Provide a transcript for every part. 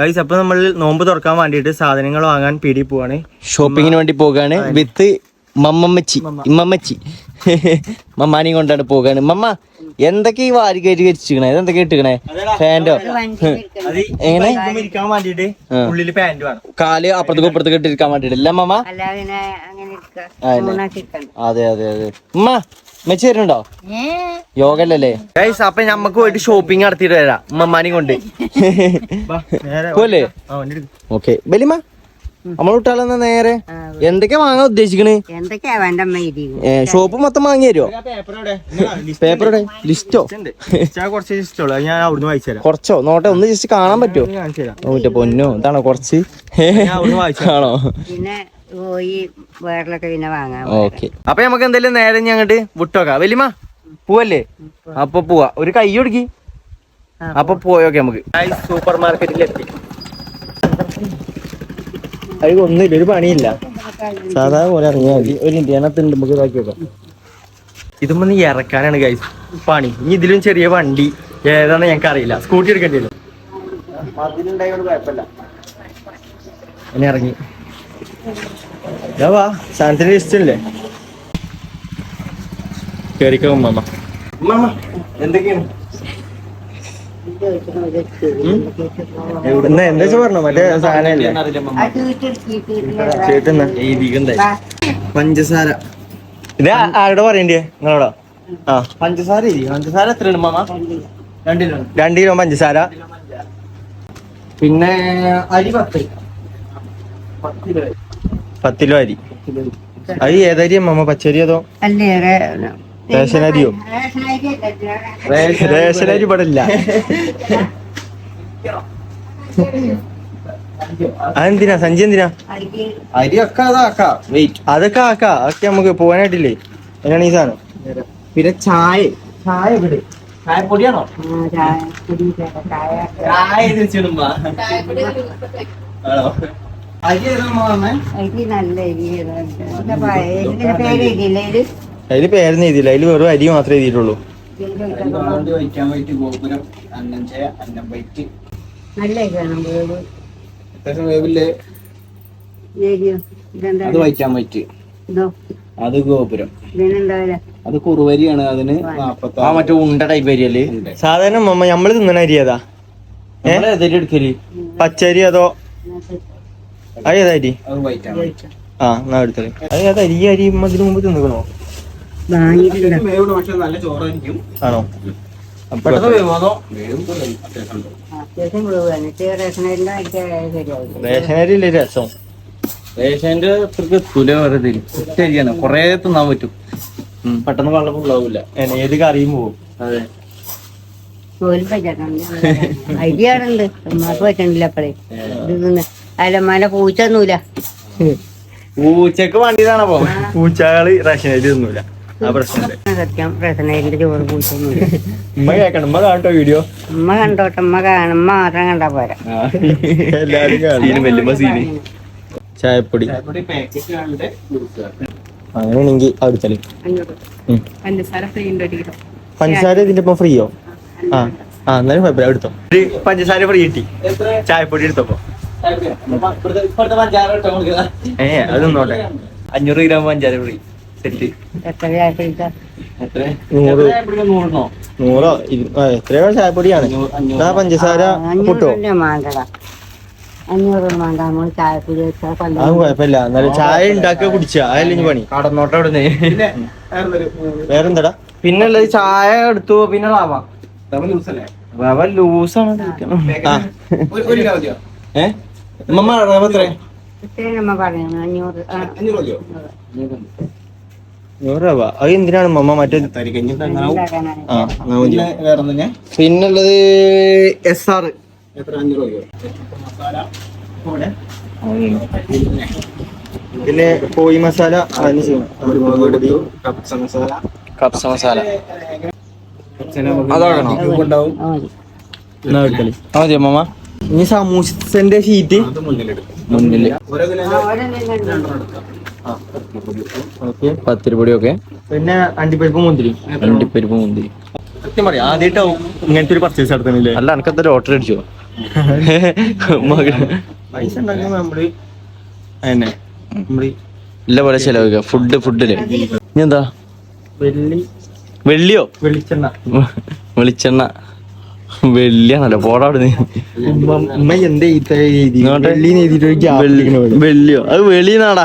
Guys അപ്പൊ നമ്മൾ നോമ്പ് തുറക്കാൻ വേണ്ടിയിട്ട് സാധനങ്ങൾ വാങ്ങാൻ പീടി പോവാണ്. ഷോപ്പിങ്ങിന് വേണ്ടി പോകാണ്. വിത്ത് മമ്മമ്മച്ചി. ഇമ്മമ്മച്ചി മമ്മാനി കൊണ്ടാണ് പോകാണ്. മമ്മ എന്തൊക്കെ ഈ വാരി കയറ്റി വെച്ചിരിക്കണേ? ഇതെന്തൊക്കെ ഇട്ടിക്കണേ പാന്റോ എങ്ങനെ? കാൽ അപ്പുറത്തേക്ക് ഇപ്പുറത്തേക്ക് ഇട്ടിരിക്കാൻ വേണ്ടിട്ടില്ല മമ്മ. അതെ അതെ അതെ. ഉമ്മ മെച്ചി വരുന്നുണ്ടോ? യോഗ അല്ലല്ലേ ഗൈസ് അപ്പൊ ഞമ്മക്ക് പോയിട്ട് ഷോപ്പിംഗ് നടത്തിയിട്ട് വരാം. ഉമ്മമാനെയും കൊണ്ട്. നേരെ പോലെ. ഓക്കെ. ബലിമ നമ്മൾ വിട്ടാലെന്നാ നേരെ? എന്തൊക്കെ എന്തൊക്കെയാ വാങ്ങാൻ ഉദ്ദേശിക്കണ് ഷോപ്പ് മൊത്തം വാങ്ങി തരുമോ പേപ്പറുടെ ലിസ്റ്റോ? കൊറച്ചോ നോട്ടെ ഒന്ന് ജസ്റ്റ് കാണാൻ പറ്റുമോ മറ്റേ പൊന്നോ. ഇതാണോ കുറച്ച്? ആണോ? പിന്നെ പോയി വേറിലൊക്കെ പിന്നെ വാങ്ങാം ഓക്കെ. അപ്പൊ നമുക്ക് എന്തായാലും നേരെ ഞങ്ങട്ട് വിട്ടോക്കാം. വലിയ പോവല്ലേ? അപ്പൊ പോവാ. ഒരു കൈ ഒടുക്കി അപ്പൊ പോയോക്കെ നമുക്ക്. സൂപ്പർ മാർക്കറ്റിൽ എത്തി. അത് ഒന്നുമില്ല ഒരു പണിയില്ല. സാധാ പോലെ ഇറങ്ങിയാൽ മതി. ഒരു ഇന്ത്യനകത്തുണ്ട് നമുക്ക് ഇതാക്കി വെക്കാം. ഇതൊന്നും ഇറക്കാനാണ് ഗൈസ് പണി. ഇനി ഇതിലും ചെറിയ വണ്ടി. ഏതാണെന്ന് ഞങ്ങൾക്ക് അറിയില്ല. സ്കൂട്ടി എടുക്കേണ്ടി വരും. ഇറങ്ങി. വാ സാധനത്തിന് ഇഷ്ടമില്ലേ കേറിക്കോ ഉമ്മ എന്തൊക്കെയാണ്? എവിടുന്ന എന്താ പറഞ്ഞോ മറ്റേ സാധനല്ലേ? ചേട്ടുന്ന പഞ്ചസാര. ഇത് ആരോട് പറയണ്ടേ? നിങ്ങളോടോ? ആ. പഞ്ചസാര പഞ്ചസാര എത്രയാണ് മാമ രണ്ട് കിലോ രണ്ട് കിലോ പഞ്ചസാര. പിന്നെ അരി പത്ത്. പത്ത് കിലോ അരി. പത്ത് കിലോ അരി അരി ഏതരി മാമ പച്ചരി അതോ? റേഷൻ അരിയോ റേഷൻ അരി ഇവിടെ ഇല്ല. അതെന്തിനാ? സഞ്ജി എന്തിനാ? അരി ഒക്കെ അതാക്കാം. വെയിറ്റ് അതൊക്കെ ആക്കാ. അതൊക്കെ നമുക്ക് പോവാനായിട്ടില്ലേ? എങ്ങനെയാണ് ഈ സാധനം? പിന്നെ ചായ. ചായ ഇവിടെ. ചായ പൊടിയാണോ ചായ അരി അരി അതിൽ പേരൊന്നും എഴുതിയില്ല. അതിൽ വെറും അരി മാത്രമേ എഴുതിയിട്ടുള്ളൂ. അത് വൈറ്റാൻ വൈറ്റ് ഇതോ? അത് ഗോപുരം. അത് കുറുവരിയാണ് അതിന് ആ മറ്റേ ഉണ്ട ടൈപ്പ് അരിയല്ലേ സാധാരണ മമ്മ നമ്മൾ തിന്നണ അരി ഏതാ? ഏ പച്ചരി അതോ? അത് ഏതാ അരി അത് ആ എന്നാ എടുത്തത്. അത് അരി ഈ അരി ഉമ്മ ഇതിനു മുമ്പ് തിന്നിക്കണോ? പക്ഷെ നല്ല ചോറായിരിക്കും. ആണോ? അതോ അരി ഇല്ലേ രസം? റേഷന്റെ അത്രയ്ക്ക് തുല വെറുതെ ശരിയാണ് കൊറേ തിന്നാൻ പറ്റും. പെട്ടെന്ന് വെള്ളം എന്നെ ഏത് കറിയും പോകും അതെ. ഉമ്മാക്ക് പറ്റണില്ല അപ്പഴേ ഇത് അലമാല പൂച്ചൊന്നുമില്ല. പൂച്ചക്ക് വണ്ടിയതാണപ്പോ പൂച്ചകൾ തിന്നൂല. ആ സത്യം റേഷനരിന്റെ ചോറ് പൂച്ചൊന്നുമില്ല. ഉമ്മ കേക്കണം ഉമ്മ കാണട്ടോ വീഡിയോ ഉമ്മ കണ്ടോട്ടെ. ഉമ്മ കാണും. മാത്രം കണ്ടാ പോരാ. എല്ലാരും കാണും. വല്യമ്മ സീന് ചായപ്പൊടി. അങ്ങനെയാണെങ്കിൽ അവിടുത്തെ. പഞ്ചസാര ഫ്രീ ഉണ്ട് പഞ്ചസാര ഇതിന്റെ ഒപ്പം ഫ്രീയോ ആ ആ എന്നാലും കുഴപ്പമില്ല. എടുത്തോ. ഒരു പഞ്ചസാര ഫ്രീ കിട്ടി. ചായപ്പൊടി എടുത്തപ്പോ. ഏ അത് നോട്ടെ അഞ്ഞൂറ് ഗ്രാം പഞ്ചാര പൊടി സെറ്റ്. നൂറ്. എത്രയോ ചായപ്പൊടിയാണ്. പഞ്ചസാര കൊല്ലം കുഴപ്പമില്ല. എന്നാലും ചായ ഉണ്ടാക്കി കുടിച്ചാ. അതല്ലേ ഇനി പണി. കടന്നോട്ടെ അവിടെ വേറെന്താടാ? പിന്നെ ഉള്ളത് ചായ എടുത്തു. പിന്നെ റവ. റവ ലൂസാണ് ഏഹ് മമ്മ എത്ര നൂറ് രൂപ. അത് എന്തിനാണ് മമ്മ മറ്റേ പിന്നുള്ളത് എസ് ആർ. പിന്നെ കോഴി മസാല കപ്സ മസാല. അതാകണോ. ഉണ്ടാവും ആ, മതി. എന്നാ ഇനി സമൂസന്റെ ഷീറ്റ് ഉണ്ട്. ഓക്കെ പത്തിരിപ്പൊടി. ഒക്കെ പിന്നെ അണ്ടിപ്പരിപ്പ് മുന്തിരി. അണ്ടിപ്പരിപ്പ് മുന്തിരി. സത്യം പറയാം ആദ്യമായിട്ടാവും ഇങ്ങനത്തെ ഒരു പർച്ചേസ് നടത്തുന്നില്ലേ അല്ല എനിക്കത്തെ ലോട്ടറി അടിച്ചോ? പൈസ ഉണ്ടാക്കുമ്പോ നമ്മൾ അതന്നെ നമ്മൾ ഇല്ല പോലെ ഫുഡ് ഫുഡിൽ ഇനി എന്താ? വെള്ളി. വെള്ളിയോ? വെളിച്ചെണ്ണ. വെളിച്ചെണ്ണ. വെള്ളിയാണല്ലോ പോടാ അവിടുന്ന് ഉമ്മ എന്താ. വെള്ളിയോ? അത് വെളിന്നാടാ.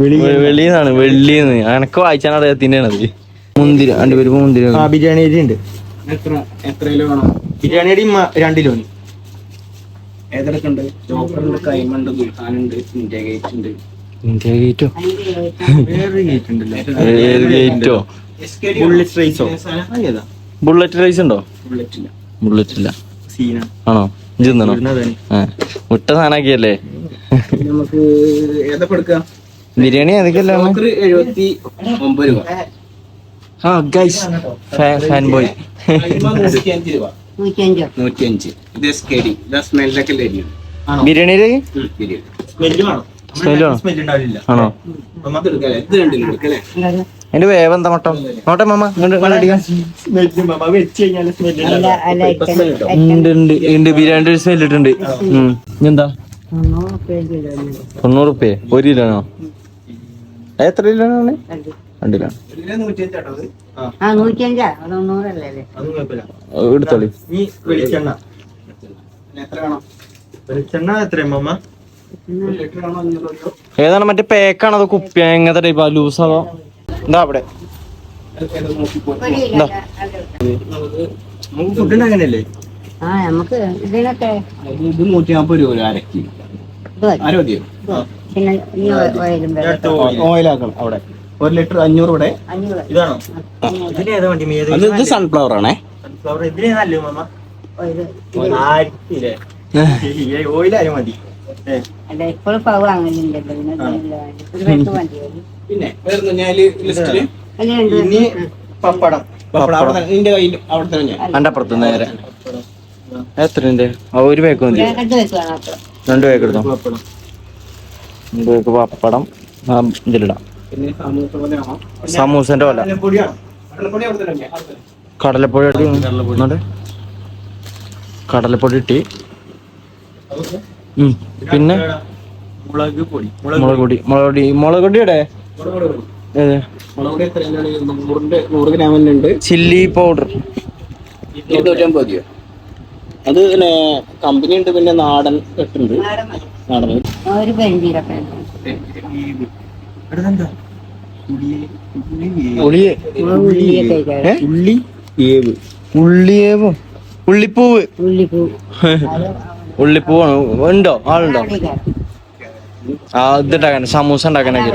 വെളി വെളിന്നാണ് വെള്ളിന്ന് എനക്ക് വായിച്ചാണ് അറിയാത്തിന്റെ അത്. മുന്തിരി രണ്ട് പേര് മുന്തിരി ആ ബിരിയാണി അരി ഉണ്ട്. എത്ര എത്ര കിലോ വേണം? ബിരിയാണി അരി രണ്ടിലോ രണ്ട് കിലോ ഏതൊക്കെ ഉണ്ട് ചോപ്പറുണ്ട് കൈമുണ്ട് ദുൽഖാനുണ്ട് ഇന്ത്യ ഗേറ്റ് ഉണ്ട്. ഇന്ത്യ ഗേറ്റോ വേറൊരു ഗേറ്റ് ഉണ്ടല്ലോ? ഗേറ്റോ ബുള്ളറ്റ് റൈസോ ഏതാ? ബുള്ളറ്റ് റൈസ് ഉണ്ടോ? ബുള്ളറ്റില്ല ബുള്ളറ്റ് ഇല്ല. സീന. ആണോ. ആ. മുട്ട സാധനാക്കിയല്ലേ നമുക്ക് ബിരിയാണി ഏതൊക്കെയല്ലേ എഴുപത്തി ഒമ്പത് രൂപ. ആ ഗൈസ് ഫാൻ ബോയ് നൂറ്റിയഞ്ച് ഇത് ഇത് സ്മെല്ലൊക്കെ സ്മെല്ല് വേണം. സ്മെല്ല് ആണോ? ഇത് എടുക്കാല്ലേ ഇത് രണ്ടിലും എടുക്കല്ലേ? അതിന്റെ വേവ് എന്താ മട്ടം നോട്ടെ മാമ ഉണ്ട് ഉണ്ട് സ്മെൽ ഇട്ടുണ്ട് എന്താ? തൊണ്ണൂറ് ഉപ്പേ ഒരു കിലോനോ? അത് എത്ര കിലോനാണ് രണ്ട്. കിലോ. എടുത്തോളി. ഏതാണ് മറ്റേ പേക്കാണോ അതോ കുപ്പി? എങ്ങനത്തെ ടൈപ്പാ ലൂസ് അതോ എന്താ അവിടെ. ഫുഡ് അങ്ങനെയല്ലേ? ആ നമുക്ക് ഇതിനൊക്കെ ഇത് നൂറ്റി നാൽപ്പത് രൂപ ഒരു അരക്ക് പിന്നെ ഓയിൽ. ഓയിലാക്കണം അവിടെ. ഒരു ലിറ്റർ അഞ്ഞൂറ് ഇവിടെ? ഇതാണോ? ഇതിന് ഇത് സൺഫ്ലവർ ആണേ. സൺഫ്ലവർ ഇതിനേതല്ലേ മമ്മ ഓയിൽ ആയിരിക്കില്ലേ ഓയിലായാലും മതി. എപ്പോഴും പവ് അങ്ങനെയുണ്ടല്ലോ. പിന്നെ വേറെ ഞാൻ ലിസ്റ്റിൽ ഇനി പപ്പടം. പപ്പടം അവിടെ തന്നെ നിന്റെ കയ്യിൽ അവിടെ തന്നെ എന്റെ അപ്പുറത്ത് നേരെ. ഒരു പേക്ക് മതി. രണ്ട് പേക്ക് എടുത്തോ? പപ്പടം. രണ്ട് പേക്ക് ഇതിലിടാം. സമൂസന്റെ പോലെ പൊടിയാണോ കടലപ്പൊടി തന്നെ. കടലപ്പൊടി. ഇട്ടി പിന്നെ? മുളക് പൊടി. മുളക് പൊടി. മുളക് പൊടി. മുളക് പൊടിയുടെ? Chilli powder. അത് പിന്നെ കമ്പനി ഉണ്ട് പിന്നെ നാടൻ കെട്ടുണ്ട് നാടൻ ഉള്ളിയേവ് ഉള്ളിപ്പൂവ്. ഉള്ളിപ്പൂ. ഉള്ളിപ്പൂവാണ്? ഉണ്ടോ? ആളുണ്ടോ? ആ ഇത് ഉണ്ടാക്കാൻ സമൂസ ഉണ്ടാക്കാനൊക്കെ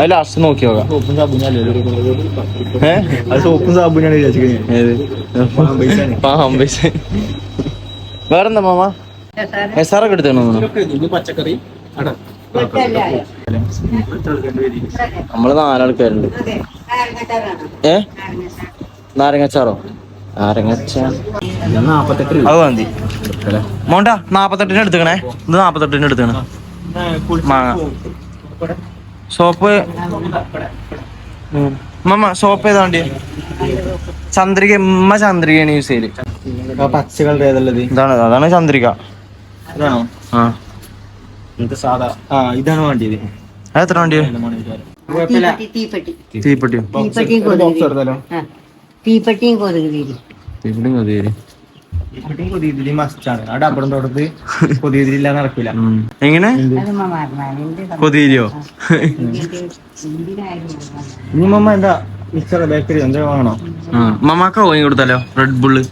അത് ലാസ്റ്റ് നോക്കി നോക്കാം. വേറെന്താ മാമ? എസാറൊക്കെ എടുത്തോ ഇത് പച്ചക്കറി അട നമ്മൾ നാലാൾക്കാരുണ്ട്. ഏ നാരങ്ങച്ചാറോ? അത് മതി. മോണ്ട നാപ്പത്തെട്ടിന് എടുത്തേ ഇത് നാപ്പത്തെട്ടിന് എടുത്തുക്കണേ. മാങ്ങ. സോപ്പ്. മമ്മ സോപ്പ് ഏതാ വേണ്ടി ചന്ദ്രിക ഉമ്മ ചന്ദ്രികയാണ് യൂസ് ചെയ്യൽ. പച്ച കളർ ഏതല്ലത് ഇതാണ് അതാണ് ചന്ദ്രിക. ഇതാണോ? ആ. ഇത് സാധാ ആ ഇതാണ് വേണ്ടിയത്. അത് എത്ര വണ്ടിയോ? തീപ്പെട്ടിയോ? തീപ്പെട്ടിയും കൊതുക് ആ തീപ്പെട്ടിയും കൊതുക് തിരി മസ്റ്റാണ് ആ ഡബറും തോട്ടത്ത് നടക്കില്ല എങ്ങനെ? കൊതിരിയോ ഇനി മമ്മ എന്താ മിക്സർ ബേക്കറി എന്താ വാങ്ങണോ? മമ്മക്ക് വാങ്ങി കൊടുത്താലോ? റെഡ് ബുള്ള്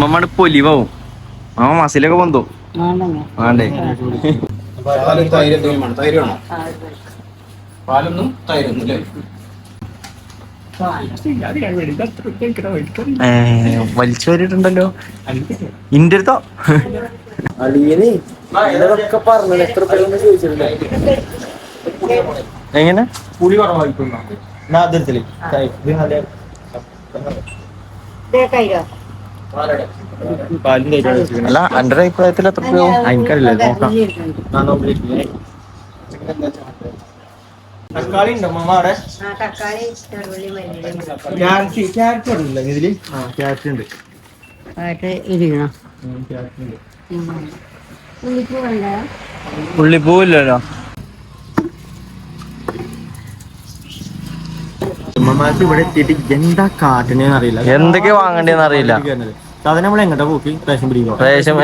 മമ്മയുടെ പൊലിവാവും മാമ മസിലൊക്കെ പൊന്തോ. വേണ്ടേ? പാലും തൈര് തൈര് പാലൊന്നും തൈരൊന്നും അല്ലേ വലിച്ചു വരിട്ടുണ്ടല്ലോ ഇന്റെ അടുത്തോ? എങ്ങനെ? പുളി. അല്ല അന്റെ അഭിപ്രായത്തിൽ എത്ര രൂപ എനിക്കറിയില്ല നോക്കാം. തക്കാളി ഉണ്ടോ മമ്മ അവിടെ? തക്കാളി ക്യാരറ്റ് ക്യാരറ്റ് ഉണ്ടല്ലോ ഇതിൽ? ആ ക്യാരറ്റ് ഉണ്ട്. പാട്ട് ഇരിക്കണം ഉള്ളിപ്പൂ ഇല്ലല്ലോ പുള്ളിപ്പൂവില്ലല്ലോ ഉമ്മമാർക്ക് ഇവിടെ എത്തിയിട്ട് എന്താ കാട്ടണേന്ന് അറിയില്ല എന്തൊക്കെ വാങ്ങണ്ടേന്ന് അറിയില്ല. സാധനം നമ്മൾ എങ്ങോട്ടാ പോക്കി? റേഷൻ പിടിക്കോ റേഷൻ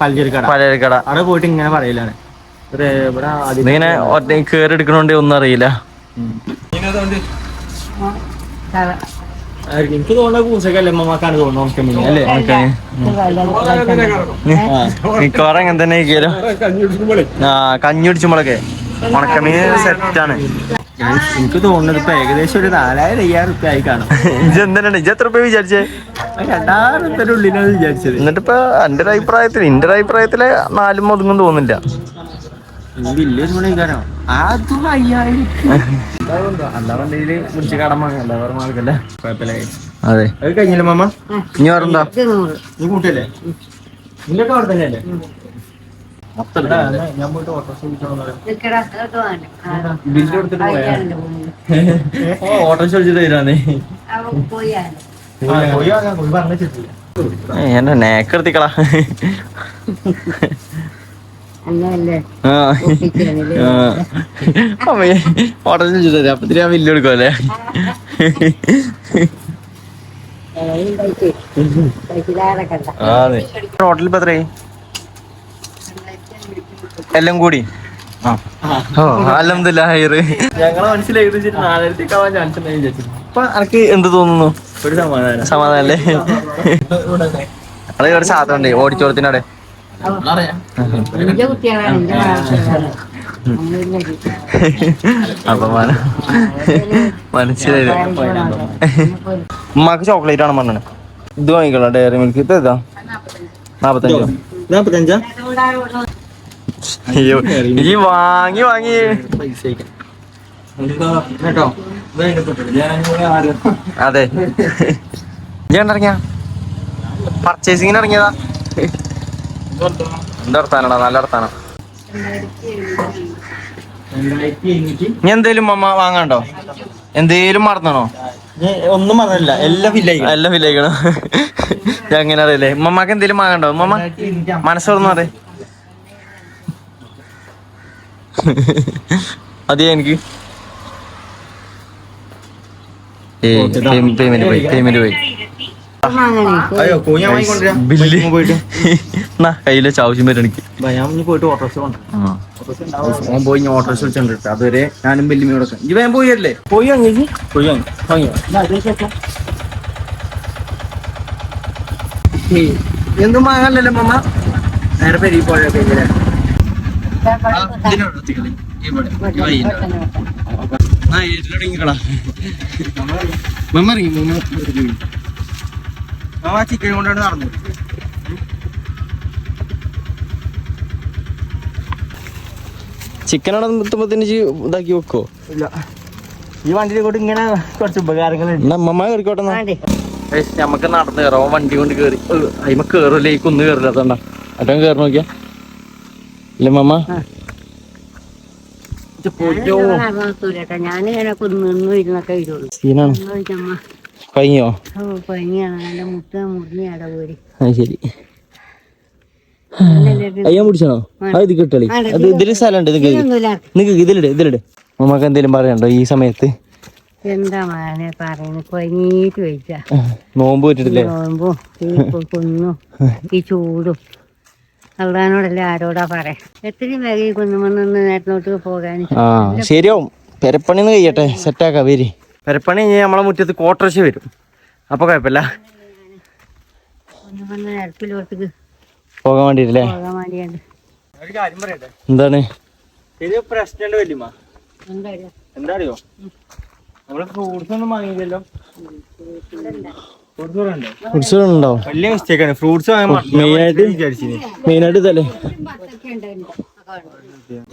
പലചരക്കട പലചരക്കട അവിടെ പോയിട്ട് ഇങ്ങനെ പറയലാണ്. ഇതിങ്ങനെ ഒറ്റ കേറി എടുക്കണോണ്ട് ഒന്നും അറിയില്ല. എനിക്ക് തോന്നുന്നത് പൂസക്കല്ലേ മമ്മക്കാണ് അല്ലേ മിക്കവാറും അങ്ങനെ തന്നെ ആ കഞ്ഞി കുടിച്ചുമ്പോഴൊക്കെ ഉണക്കമീൻ സെറ്റാണ്. എനിക്ക് തോന്നുന്നത് ഇപ്പൊ ഏകദേശം ഒരു നാലായിരം അയ്യായിരം റുപ്യ ആയി കാണും ഇജ് എന്തിനാണ്? ഇജ് എത്ര റുപ്യ വിചാരിച്ചേ? രണ്ടായിരം റുപ്യയുടെ ഉള്ളിലാണ് വിചാരിച്ചത്. എന്നിട്ടിപ്പോ എന്റെ ഒരു അഭിപ്രായത്തിൽ എന്റെ ഒരു അഭിപ്രായത്തിൽ നാലും ഒതുങ്ങും തോന്നില്ല വില്ലേജ് പണിക്കാരോ അതും അയ്യായിരം അല്ലാതെ മുടിച്ച് കടം വാങ്ങാം അല്ല വേറെ മാർഗല്ലേ കുഴപ്പമില്ല. അതെ. അത് കഴിഞ്ഞില്ല മാമ? ഇനി വേറെന്താ നീ കൂട്ടിയല്ലേ? നിന്റെ ഒക്കെ അവിടെ തന്നെയല്ലേ? ഞാൻ പോയിട്ട് ഓട്ടോ ബില്ല് കൊടുത്തിട്ട് പോയാ? ഓ ഓട്ടോ തരാന്നേ പോയി വാങ്ങാം, പോയി. എന്നെ നേക്കെടുത്തിക്കളാ അങ്ങനല്ലേ ആ. ഒപ്പിക്കാനില്ലേ? ആ. അമ്മേ ഓട്ടോ അപ്പത്തിന് ഞാൻ ബില്ല് കൊടുക്കുമല്ലേ ടോട്ടൽ ഇപ്പൊ എത്രയായി? എല്ലാം കൂടി? ഓ അലഹമില്ല ഹൈറ്. ഞങ്ങളെ മനസ്സിലായി നാലായിരത്തേക്ക് ആവാൻ ചാൻസ് ഉണ്ടെന്ന് വിചാരിച്ചു. ഇപ്പൊ എനിക്ക് എന്ത് തോന്നുന്നു? ഒരു സമാധാനം. അല്ലേ? അത് ഇവിടെ സാധനം ഓടിച്ചോളത്തിനവിടെ എന്റെ കുട്ടികളാണ് എന്റെ. അപമാനം മനസ്സിലായില്ല ഉമ്മാക്ക് ചോക്ലേറ്റ് ആണ് പറഞ്ഞത് ഇത് വാങ്ങിക്കണം? ഡയറി മിൽക്ക് ഇത് ഏതാ? നാപ്പത്തഞ്ചോ? നാപ്പത്തഞ്ചാ? ഈ വാങ്ങി വാങ്ങി. അതെ. ഞാൻ ഇറങ്ങിയ? പർച്ചേസിങ്ങിന് ഇറങ്ങിയതാ? എന്താ അർത്ഥാനടാ നല്ല അർത്ഥാനം ഇനി എന്തേലും അമ്മ വാങ്ങണ്ടോ എന്തേലും മറന്നണോ? ഒന്നും മറന്നില്ല. എല്ലാം ഫില്ലായി എല്ലാം ഫില്ലേക്കണം ഞാൻ എങ്ങനെ അറിയില്ലേ? ഉമ്മമാക്ക് എന്തേലും വാങ്ങണ്ടോ ഉമ്മമ്മ മനസ്സോർന്നു പറ അതെ എനിക്ക്. പേയ്മെന്റ് പോയി പേയ്മെന്റ് പോയി. അയ്യോ ബില്ല്. പോയിട്ട്. എന്നാ കയ്യിലെ ആവശ്യം വരും എനിക്ക്. ഞാൻ പോയിട്ട് ഓട്ടോസ് കൊണ്ടുവരാം ഓൻ പോയി വിളിച്ചോണ്ടിട്ട് അതുവരെ ഞാനും കൊടുക്കാം വേഗം പോയി അല്ലേ പോയി എന്തും വാങ്ങാനല്ലോ മമ്മ നേരെ പെരി പോയ പേജിലെ ചിക്കൻ കൊണ്ടാണ് നടന്നു. ചിക്കൻ അവിടെ ഇതാക്കി വെക്കോ? ഇല്ല. ഈ വണ്ടി കൂടെ ഇങ്ങനെ കുറച്ച് ഉപകാരങ്ങളുണ്ട്. നമ്മക്ക് അമ്മമ്മ കയറിക്കോട്ടെ നമുക്ക് നടന്ന് കയറാം വണ്ടി കൊണ്ട് കേറി. അതിമ കേറില്ല ഈ കുന്ന് കയറില്ല അതുകൊണ്ടാ കേറി കയറി നോക്കിയാ. ഇല്ല മമ്മ സീനാണ്. അത് ശരി അയ്യാൻ പിടിച്ചോ അത് ഇത് കിട്ടളി അത് ഇതിൽ സ്ഥലമുണ്ട് നിങ്ങൾക്ക് ഇതിലിട് ഇതിലിട്. നമുക്ക് എന്തേലും പറയണ്ടോ ഈ സമയത്ത്? എന്താ മാനെ പറയുന്നത് കൊഞ്ഞീട്ട് വെച്ചാ നോമ്പ് പറ്റിട്ടില്ലേ? നോമ്പും ഈ കുന്നും ഈ ചൂടും. അള്ളഹാനോടല്ലേ ആരോടാ പറയാ? എത്രയും വേഗം കുന്നുമെന്ന് നേരത്തോട്ട് പോകാൻ ശരിയാവും. പെരപ്പണിന്ന് കഴിയട്ടെ. സെറ്റാക്കാം വരി. പെരപ്പണി കഴിഞ്ഞാൽ നമ്മളെ മുറ്റത്ത് കോട്ടർശ വരും. അപ്പൊ കുഴപ്പമില്ല. പോകാൻ വേണ്ടിട്ടല്ലേ എന്താണ്? ഇത് പ്രശ്നമുണ്ട് വല്യമ്മ. എന്താ എന്താ അറിയോ നമ്മൾ ഫ്രൂട്ട്സ് ഒന്നും വാങ്ങിയില്ലല്ലോ. ഫ്രൂട്ട്സ് വേണ്ടേ ഉത്സവം വലിയ മിസ്റ്റേക്ക് ആണ്. ഫ്രൂട്ട്സ് മെയിനായിട്ട് ഇതല്ലേ?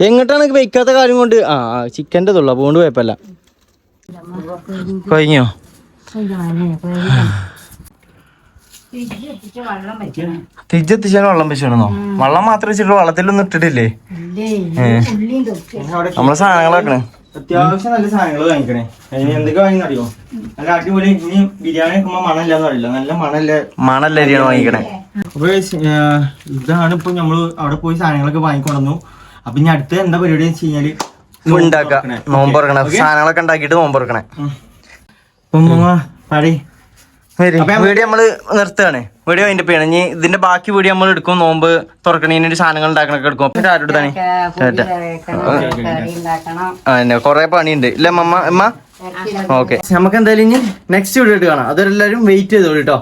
എങ്ങോട്ടാണ് വെക്കാത്ത കാര്യം കൊണ്ട്? ആ ചിക്കന്റെ തുള്ളു അതുകൊണ്ട് കുഴപ്പമില്ല. കഴിഞ്ഞോ? തിരിച്ചെത്തിച്ചാൽ വെള്ളം വെച്ചാണോ വെള്ളം മാത്രം വെച്ചിട്ട് വെള്ളത്തിലൊന്നും ഇട്ടിട്ടില്ലേ? നമ്മളെ സാധനങ്ങളാക്കണേ അത്യാവശ്യം നല്ല സാധനങ്ങൾ വാങ്ങിക്കണേ. അതിന് എന്തൊക്കെ വാങ്ങിന്ന് അറിയോ? നല്ല അടിപൊളി ഇനി ബിരിയാണി വെക്കുമ്പോ മണമില്ലാന്ന് അറിയില്ല. നല്ല മണല്ല മണല്ലരിയാണ് വാങ്ങിക്കണേ? അപ്പൊ ഇതാണ് ഇപ്പൊ നമ്മൾ അവിടെ പോയി സാധനങ്ങളൊക്കെ വാങ്ങിക്കൊണ്ടു അപ്പൊ ഇനി അടുത്ത എന്താ പരിപാടി വെച്ച് കഴിഞ്ഞാൽ ഉണ്ടാക്ക തുറക്കണേ? സാധനങ്ങളൊക്കെ ഉണ്ടാക്കിയിട്ട് തുറക്കണേ വീഡിയോ നമ്മൾ നിർത്തുകയാണ്. വീഡിയോ അതിന്റെ പേര് ഇനി ഇതിന്റെ ബാക്കി വീഡിയോ നമ്മൾ എടുക്കും. നോമ്പ് തുറക്കണേന് സാധനങ്ങൾ ഉണ്ടാക്കണൊക്കെ എടുക്കും. അപ്പൊ ആരോട് തന്നെ കറി പണിയുണ്ട്. ഇല്ല മമ്മ അമ്മ? ഓക്കെ. നമുക്ക് എന്തായാലും ഇനി നെക്സ്റ്റ് വീഡിയോ ആയിട്ട് കാണാം. അതെല്ലാരും വെയിറ്റ് ചെയ്തോളൂ കേട്ടോ